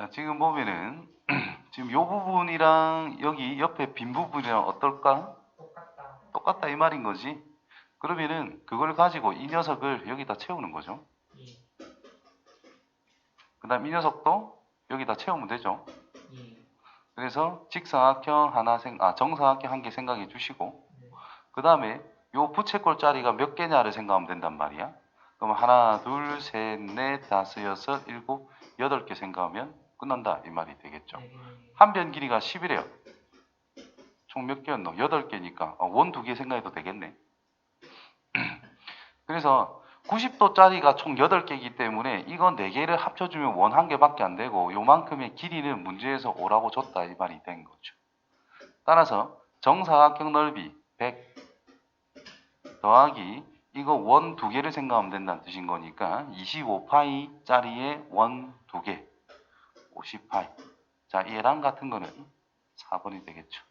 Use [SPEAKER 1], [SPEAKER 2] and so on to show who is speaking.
[SPEAKER 1] 자, 지금 보면은 지금 요 부분이랑 여기 옆에 빈 부분이랑 어떨까?
[SPEAKER 2] 똑같다.
[SPEAKER 1] 똑같다 이 말인 거지. 그러면은 그걸 가지고 이 녀석을 여기다 채우는 거죠.
[SPEAKER 2] 예.
[SPEAKER 1] 그다음 이 녀석도 여기다 채우면 되죠.
[SPEAKER 2] 예.
[SPEAKER 1] 그래서 직사각형 하나 생, 아 정사각형 한 개 생각해 주시고
[SPEAKER 2] 네.
[SPEAKER 1] 그 다음에 요 부채꼴 자리가 몇 개냐를 생각하면 된단 말이야. 그럼 하나, 둘, 셋, 넷, 다섯, 여섯, 일곱, 여덟 개 생각하면 끝난다 이 말이 되겠죠.
[SPEAKER 2] 네.
[SPEAKER 1] 한변 길이가 10이래요. 총 몇 개였노? 8개니까 원 두 개 생각해도 되겠네. 그래서 90도짜리가 총 8개이기 때문에 이거 4개를 합쳐주면 원 한 개밖에 안 되고 요만큼의 길이는 문제에서 오라고 줬다 이 말이 된 거죠. 따라서 정사각형 넓이 100 더하기 이거 원 두 개를 생각하면 된다는 뜻인 거니까 25파이짜리의 원 두 개 50파이 자, 얘랑 같은 거는 4번이 되겠죠.